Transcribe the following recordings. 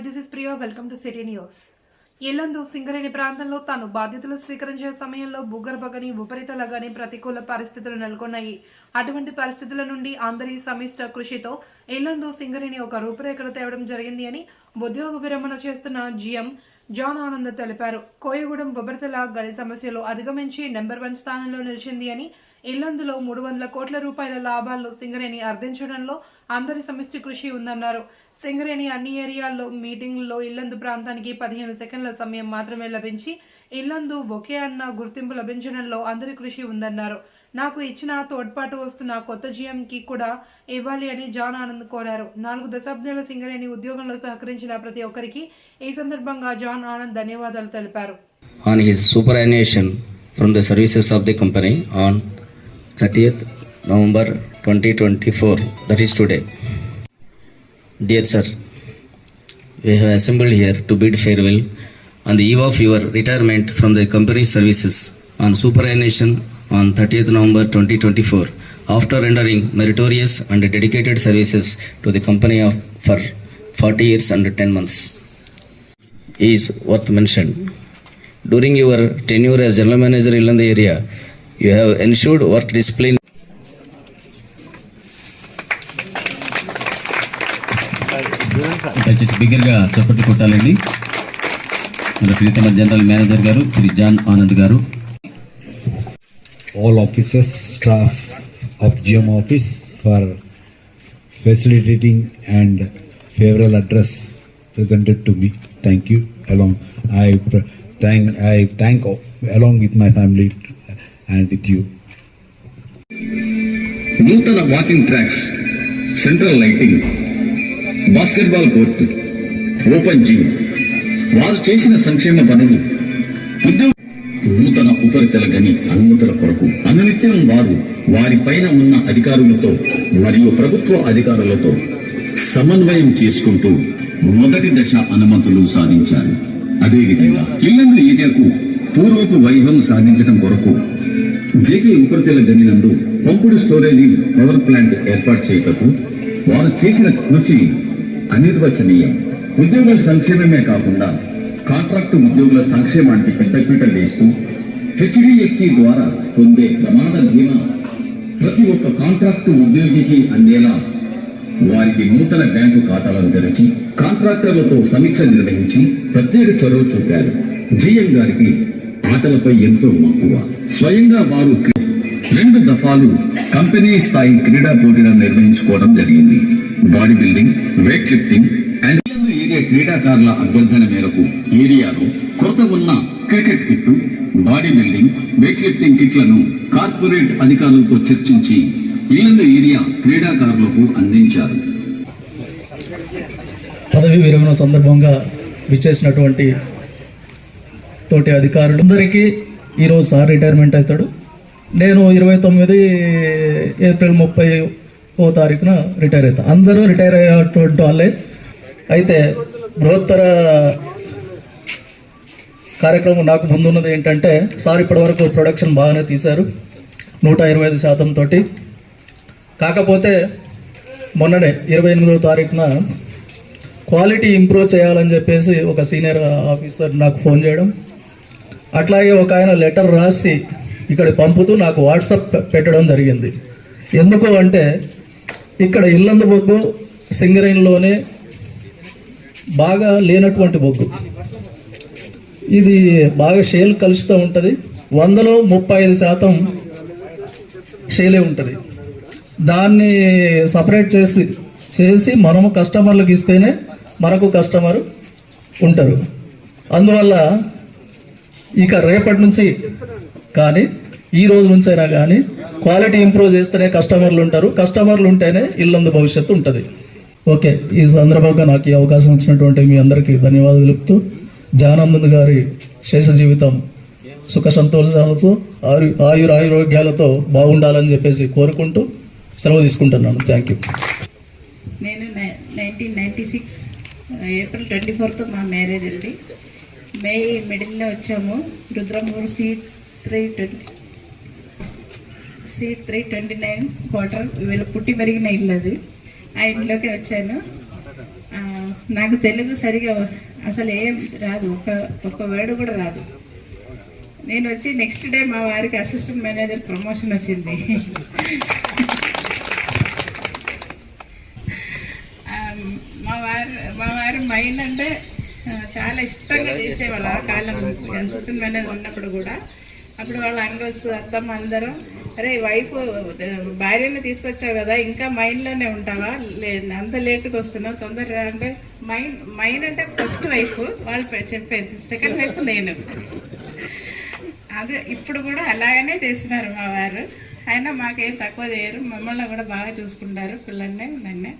Hi this is Priya welcome to city news Yellandu Singareni ప్రాంతంలో తాను బాధ్యతలు స్వీకరించే సమయంలో భూగర్భగని ఉపరితల గని ప్రతికూల పరిస్థితులు నెలకొన్నాయి. అటువంటి పరిస్థితుల నుండి అందరి సమిష్ట కృషితో ఇల్లందు సింగరేణి ఒక రూపురేఖలు తేవడం జరిగింది అని ఉద్యోగ విరమణ చేస్తున్న జిఎం జాన్ ఆనంద్ తెలిపారు. కోయగూడెం ఉపరితల గని సమస్యలు అధిగమించి నెంబర్ వన్ స్థానంలో నిలిచింది అని ఇల్లందులో మూడు వందల కోట్ల రూపాయల లాభాలను సింగరేణి అర్థించడంలో అందరి సమిష్టి కృషి ఉందన్నారు. సింగరేణి అన్ని ఏరియాల్లో మీటింగ్లో ఇల్లందు ప్రాంతానికి పదిహేను సెకండ్ల సమయం మాత్రమే లభించి ఇల్లందు ఒకే అన్న గుర్తింపు లభించడంలో అందరి కృషి ఉందన్నారు. నాకు ఇచ్చిన తోడ్పాటు వస్తున్న కొత్త జీఎంకి కూడా ఇవ్వాలి అని జాన్ ఆనంద్ కోరారు. నాలుగు దశాబ్దాల సింగరేణి ఉద్యోగంలో సహకరించిన ప్రతి ఒక్కరికి ఈ సందర్భంగా జాన్ ఆనంద్ ధన్యవాదాలు తెలిపారు. On his super from the services of the company on 30th November 2024, that is today. Dear sir, we have assembled here to bid farewell on the eve of your retirement from the company services on superannuation on 30th November 2024 after rendering meritorious and dedicated services to the company of for 40 years and 10 months is worth mentioned. During your tenure as general manager in the area, you have ensured work discipline. బిగ్గరగా చప్పట్లు కొట్టాలండి మన ప్రీతమ general manager గారు శ్రీ జాన్ ఆనంద్ గారు all officers, staff of GM office for facilitating and favorable address presented to me. Thank you. Along, I thank I thank along with my family and with you. నూతన walking tracks central lighting basketball court open gym వారు చేసిన సంక్షేమ పనులు ఉద్యోగ నూతన ఉపరితల గని అనుమతుల కొరకు అనునిత్యం వారు వారి పైన ఉన్న అధికారులతో మరియు ప్రభుత్వ అధికారులతో సమన్వయం చేసుకుంటూ మొదటి దశ అనుమతులు సాధించారు. అదేవిధంగా ఇల్లందు ఏరియాకు పూర్వపు వైభవం సాధించడం కొరకు జేకే ఉపరితల గని నందు పంపుడు స్టోరేజీ పవర్ ప్లాంట్ ఏర్పాటు చేయటకు వారు చేసిన కృషి అనిర్వచనీయం. ఉద్యోగుల సంక్షేమమే కాకుండా కాంట్రాక్టు ఉద్యోగుల సంక్షేమానికి పెద్దపీట వేస్తూ హెచ్డిఎఫ్సి ద్వారా పొందే ప్రమాద బీమా ప్రతి ఒక్క కాంట్రాక్టు ఉద్యోగికి అందేలా వారికి నూతన బ్యాంకు ఖాతాలను తెరిచి కాంట్రాక్టర్లతో సమీక్ష నిర్వహించి ప్రత్యేక చొరవ చూపారు. జిఎం గారికి ఆటలపై ఎంతో మక్కువ. స్వయంగా వారు రెండు దఫాలు కంపెనీ స్థాయి క్రీడా పోటీలను నిర్వహించుకోవడం జరిగింది. బాడీ బిల్డింగ్ వెయిట్ లిఫ్టింగ్ క్రీడాకారుల అభ్యర్థన మేరకు ఏరియాలో కొరత ఉన్న cricket kit body building weight lifting కిట్లను కార్పొరేట్ అధికారులతో చర్చించి ఇల్లందు ఏరియా క్రీడాకారులకు అందించారు. పదవి విరమణ సందర్భంగా విచ్చేసినటువంటి తోటి అధికారులందరికీ ఈరోజు సార్ రిటైర్మెంట్ అవుతాడు. నేను ఇరవై తొమ్మిది ఏప్రిల్ ముప్పై ఓ తారీఖున రిటైర్ అవుతాను అందరూ రిటైర్ అయ్యేటువంటి వాళ్ళే. అయితే బృహత్తర కార్యక్రమం నాకు ముందున్నది ఏంటంటే సార్ ఇప్పటివరకు ప్రొడక్షన్ బాగానే తీశారు నూట ఇరవై ఐదు శాతం తోటి. కాకపోతే మొన్ననే ఇరవై ఎనిమిదవ తారీఖున క్వాలిటీ ఇంప్రూవ్ చేయాలని చెప్పేసి ఒక సీనియర్ ఆఫీసర్ నాకు ఫోన్ చేయడం. అట్లాగే ఒక ఆయన లెటర్ రాసి ఇక్కడ పంపుతూ నాకు వాట్సాప్ పెట్టడం జరిగింది. ఎందుకు అంటే ఇక్కడ ఇల్లందు బొగ్గు సింగరేణిలోనే బాగా లేనటువంటి బొగ్గు. ఇది బాగా షేల్ కలుస్తూ ఉంటుంది. వందలో ముప్పై ఐదు శాతం షేలే ఉంటుంది. దాన్ని సపరేట్ చేసి చేసి మనము కస్టమర్లకు ఇస్తేనే మనకు కస్టమర్ ఉంటారు. అందువల్ల ఇక రేపటి నుంచి కానీ ఈ రోజు నుంచైనా కానీ క్వాలిటీ ఇంప్రూవ్ చేస్తేనే కస్టమర్లు ఉంటారు. కస్టమర్లు ఉంటేనే ఇల్లందు భవిష్యత్తు ఉంటుంది. ఓకే ఈ సందర్భంగా నాకు ఈ అవకాశం ఇచ్చినటువంటి మీ అందరికీ ధన్యవాదాలు తెలుపుతూ జానంద్ గారి శేష జీవితం సుఖ సంతోషాలతో ఆయు ఆయుర ఆరోగ్యాలతో బాగుండాలని చెప్పేసి కోరుకుంటూ సెలవు తీసుకుంటున్నాను. థ్యాంక్ యూ నేను nineteen ninety six April twenty fourth మా మ్యారేజ్ అండి. మే మిడిల్లో వచ్చాము. Rudramuru C three twenty C three twenty nine quarter వీళ్ళు పుట్టి పెరిగిన ఇల్లు అది. ఆ ఇంట్లోకి వచ్చాను. నాకు తెలుగు సరిగా అసలు ఏం రాదు. ఒక ఒక్క వేడు కూడా రాదు. నేను వచ్చి నెక్స్ట్ డే మా వారికి అసిస్టెంట్ మేనేజర్ ప్రమోషన్ వచ్చింది. మా వారు మా వారు మైండ్ అంటే చాలా ఇష్టంగా చేసేవాళ్ళు ఆ కాలం. అసిస్టెంట్ మేనేజర్ ఉన్నప్పుడు కూడా. అప్పుడు వాళ్ళ అంగల్స్ అత్తమ్మ అందరం అరే వైఫ్ భార్యని తీసుకొచ్చావు కదా ఇంకా మైండ్లోనే ఉంటావా? లే అంత లేట్గా వస్తున్నావు తొందరగా అంటే మైండ్ మైండ్ అంటే ఫస్ట్ వైఫ్ వాళ్ళు చెప్పేది. సెకండ్ వైఫ్ నేను. అదే ఇప్పుడు కూడా అలాగనే చేస్తున్నారు మా వారు. అయినా మాకేం తక్కువ చేయరు. మమ్మల్ని కూడా బాగా చూసుకుంటారు పిల్లల్ని నన్నే.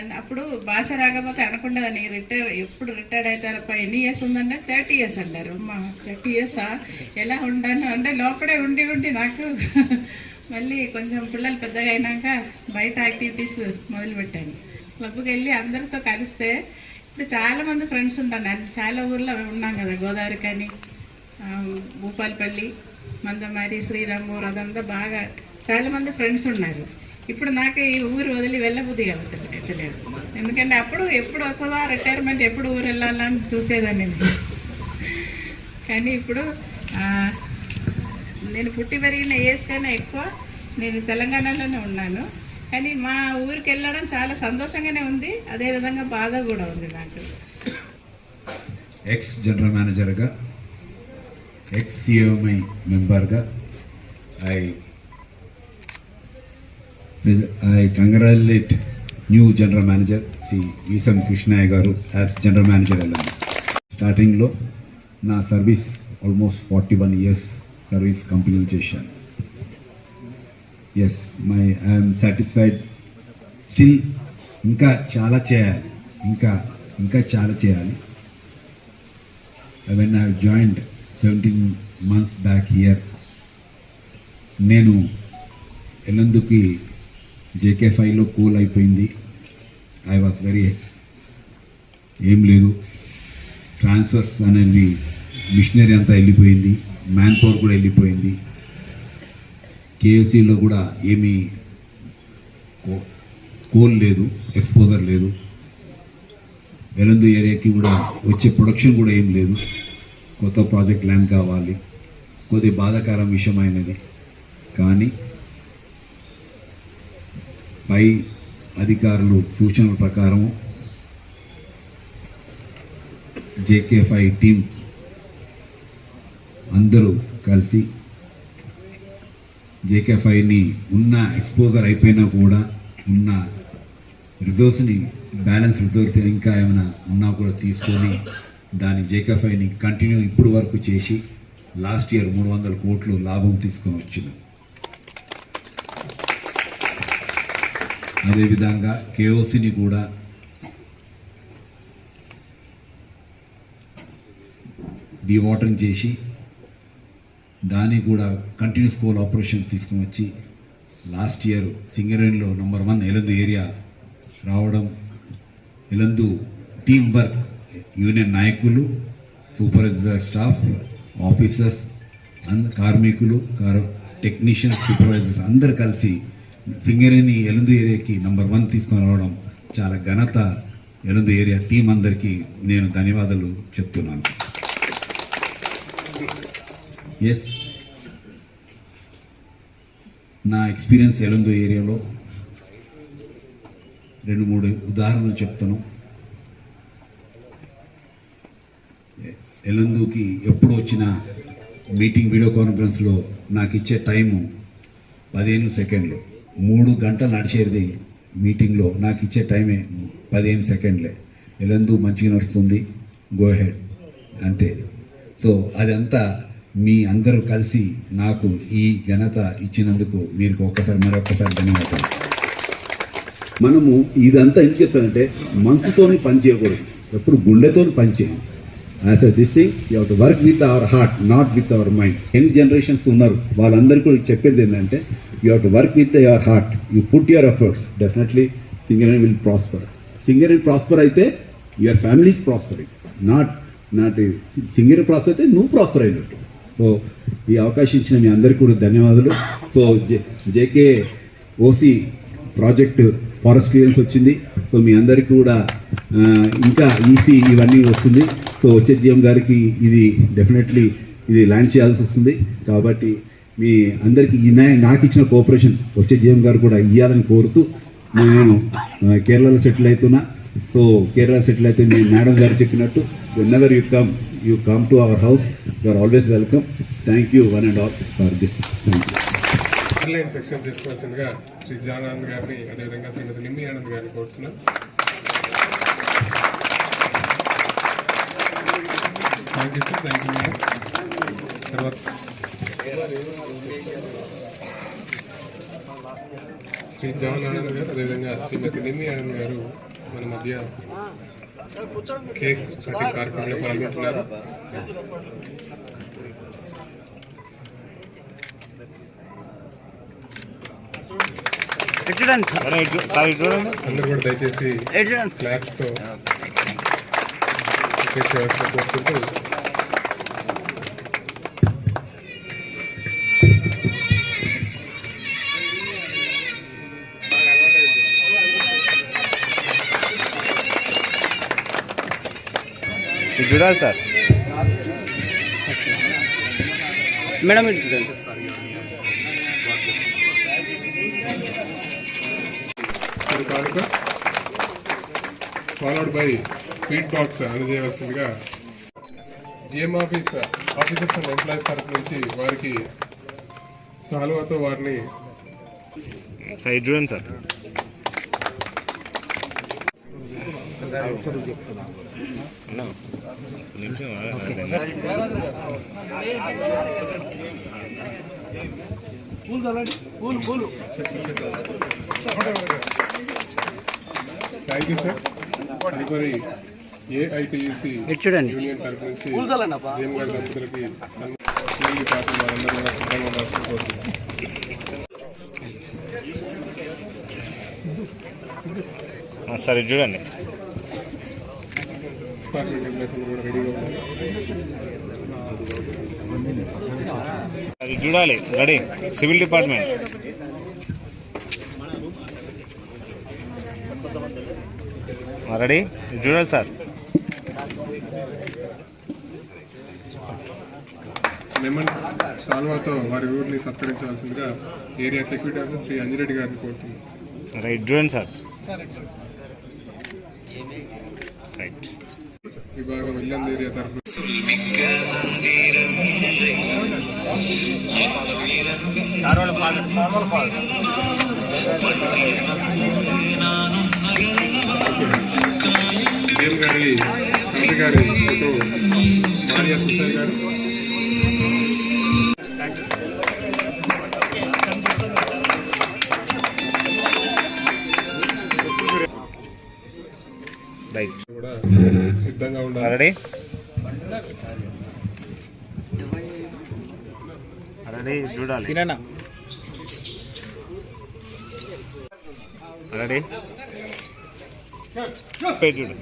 అండ్ అప్పుడు భాష రాకపోతే అనకుండదని రిటైర్ ఎప్పుడు రిటైర్డ్ అవుతారప్ప ఎన్ని ఇయర్స్ ఉందంటే థర్టీ ఇయర్స్ అంటారు. మా థర్టీ ఇయర్సా ఎలా ఉండను? అంటే లోపలే ఉండి ఉండి నాకు మళ్ళీ కొంచెం పిల్లలు పెద్దగా అయినాక బయట యాక్టివిటీస్ మొదలుపెట్టాను క్లబ్కి వెళ్ళి అందరితో కలిస్తే ఇప్పుడు చాలామంది ఫ్రెండ్స్ ఉంటాను చాలా ఊర్లో ఉన్నాం కదా గోదావరి కానీ భూపాలపల్లి మందమారి శ్రీరామూర్ అదంతా బాగా చాలామంది ఫ్రెండ్స్ ఉన్నారు. ఇప్పుడు నాకు ఈ ఊరు వదిలి వెళ్ళబుద్ధి కలుగుతలేదు ఎందుకంటే అప్పుడు ఎప్పుడు వస్తుందా రిటైర్మెంట్ ఎప్పుడు ఊరు వెళ్ళాలని చూసేదాన్ని కానీ ఇప్పుడు నేను పుట్టి పెరిగిన ఏజ్ కన్నా ఎక్కువ నేను తెలంగాణలోనే ఉన్నాను. కానీ మా ఊరికి వెళ్ళడం చాలా సంతోషంగానే ఉంది. అదేవిధంగా బాధ కూడా ఉంది నాకు. ఎక్స్ జనరల్ మేనేజర్గా ఎక్స్ సిఎంఐ మెంబర్గా I I congratulate new general manager Shri Eesam Krishnaiah garu as general manager వెళ్ళాను స్టార్టింగ్లో నా service almost forty one years service కంపెనీలు చేశాను yes my I'm satisfied still ఇంకా చాలా చేయాలి. ఇంకా ఇంకా చాలా చేయాలి. When I joined seventeen months back year నేను ఎల్లందుకి జేకే ఫైవ్లో కూల్ అయిపోయింది. ఐ వాస్ వెరీ ఏం లేదు. ట్రాన్స్ఫర్స్ అనేది మిషనరీ అంతా వెళ్ళిపోయింది. మ్యాన్ పవర్ కూడా వెళ్ళిపోయింది. కేఎఫ్సీలో కూడా ఏమీ కోల్ లేదు ఎక్స్పోజర్ లేదు. ఎలందు ఏరియాకి కూడా వచ్చే ప్రొడక్షన్ కూడా ఏం లేదు. కొత్త ప్రాజెక్ట్ ల్యాండ్ కావాలి. కొద్ది బాధాకరం విషయమైనది. కానీ పై అధికారులు సూచనల ప్రకారం జేకేఫ్ఐ టీం అందరూ కలిసి జేకేఫ్ఐని ఉన్న ఎక్స్పోజర్ అయిపోయినా కూడా ఉన్న రిజోర్స్ని బ్యాలెన్స్ రిజోర్స్ ఇంకా ఏమైనా ఉన్నా కూడా తీసుకొని దాని జేకే కంటిన్యూ ఇప్పుడు వరకు చేసి లాస్ట్ ఇయర్ మూడు వందల కోట్లు లాభం తీసుకొని వచ్చింది. అదేవిధంగా కేఓసిని కూడా డీవాటరింగ్ చేసి దాన్ని కూడా కంటిన్యూస్ కోల్ ఆపరేషన్ తీసుకుని వచ్చి లాస్ట్ ఇయర్ సింగరేణిలో నెంబర్ వన్ ఎలందు ఏరియా రావడం ఎలందు టీమ్ వర్క్ యూనియన్ నాయకులు సూపర్వైజర్ స్టాఫ్ ఆఫీసర్స్ అంద కార్మికులు కార్ టెక్నీషియన్స్ సూపర్వైజర్స్ అందరు కలిసి సింగరేణి ఎలుందు ఏరియాకి నంబర్ వన్ తీసుకొని రావడం చాలా ఘనత ఎలుందు ఏరియా టీం అందరికీ నేను ధన్యవాదాలు చెప్తున్నాను. ఎస్ నా ఎక్స్పీరియన్స్ ఎలుందు ఏరియాలో రెండు మూడు ఉదాహరణలు చెప్తాను. ఎ- ఎలందుకి ఎప్పుడు వచ్చిన మీటింగ్ వీడియో కాన్ఫరెన్స్లో నాకు ఇచ్చే టైము పదిహేను సెకండ్లు. మూడు గంటలు నడిచేది మీటింగ్లో. నాకు ఇచ్చే టైమే పదిహేను సెకండ్లే. ఎలందు మంచిగా నడుస్తుంది. గో హెడ్ అంతే. సో అదంతా మీ అందరూ కలిసి నాకు ఈ ఘనత ఇచ్చినందుకు మీరు ఒక్కసారి మరొకసారి ధన్యవాదాలు. మనము ఇదంతా ఎందుకు చెప్తానంటే మనసుతోని పని చేయకూడదు. ఎప్పుడు గుండెతో పని చేయండి as a this thing you to work with our heart not with our mind young generations ఉన్నారు వాళ్ళందరికీ కూడా చెప్పేది ఏంటంటే you to work with your heart you put your efforts definitely Singareni will prosper Singareni prosper అయితే your families prospering not not Singareni prosper అయితే నువ్వు prosper అయినట్టు. So ఈ అవకాశం ఇచ్చిన మీ అందరికీ కూడా ధన్యవాదాలు. So J JK OC project forest clearance వచ్చింది. సో మీ అందరికీ కూడా ఇంకా ఈసీ ఇవన్నీ వస్తుంది. సో వచ్చే జిఎం గారికి ఇది డెఫినెట్లీ ఇది ల్యాండ్ చేయాల్సి వస్తుంది. కాబట్టి మీ అందరికీ ఈ నాకు ఇచ్చిన కోఆపరేషన్ వచ్చే జిఎం గారు కూడా ఇవ్వాలని కోరుతూ నేను కేరళలో సెటిల్ అవుతున్నా. సో కేరళ సెటిల్ అయితే మీ మేడం గారు చెప్పినట్టు whenever you come you come to our house you are always welcome thank you one and all for this thank you online section తీసుకోవాల్సిందిగా శ్రీ జానానంద్ గారిని అదేవిధంగా సంగతి నిమ్మి ఆనంద్ గారిని కోరుతున్నాను thank you sir thank you madam తర్వాత శ్రీ జాన్ ఆనంద్ గారు అదేవిధంగా శ్రీమతి నిమ్మి ఆనంద్ గారు మన మధ్య కేక్ కటింగ్ కార్యక్రమంలో పాల్గొంటున్నారు అందరూ కూడా దయచేసి క్లాప్స్ తో కేక్ చేయవలసిన కోరుకుంటూ చూడాలి సార్ మేడం ఇటు చూడండి ఇది కానుక followed by sweet box అందజేయవలసిందిగా GM office officers and employees తరఫు నుంచి వారికి సాల్వాతో వారిని ఇటు చూడండి సార్. థ్యాంక్ యూ సార్ తదుపరి ఏఐటియుసి యూనియన్ గారి దంపతులకి వారందరూ కూడా కోరుతున్నాను సార్ చూడండి. అది చూడాలి. రెడీ? Civil department. రెడీ? చూడాలి సార్. లెమన్ సాల్వాతో వారి ఊరిని సత్కరించవలసిందిగా area security officer Shri Anjireddy గారిని కోరుతున్నాను. రైట్ చూడండి సార్. రైట్. విభాగం ఇల్లంద ఏరియా తరఫున గారి తండ్రి గారి మారియా సుసై గారు రైట్ కూడా సిద్ధంగా ఉండాలి. రెడీ చూడాలి. చూడు.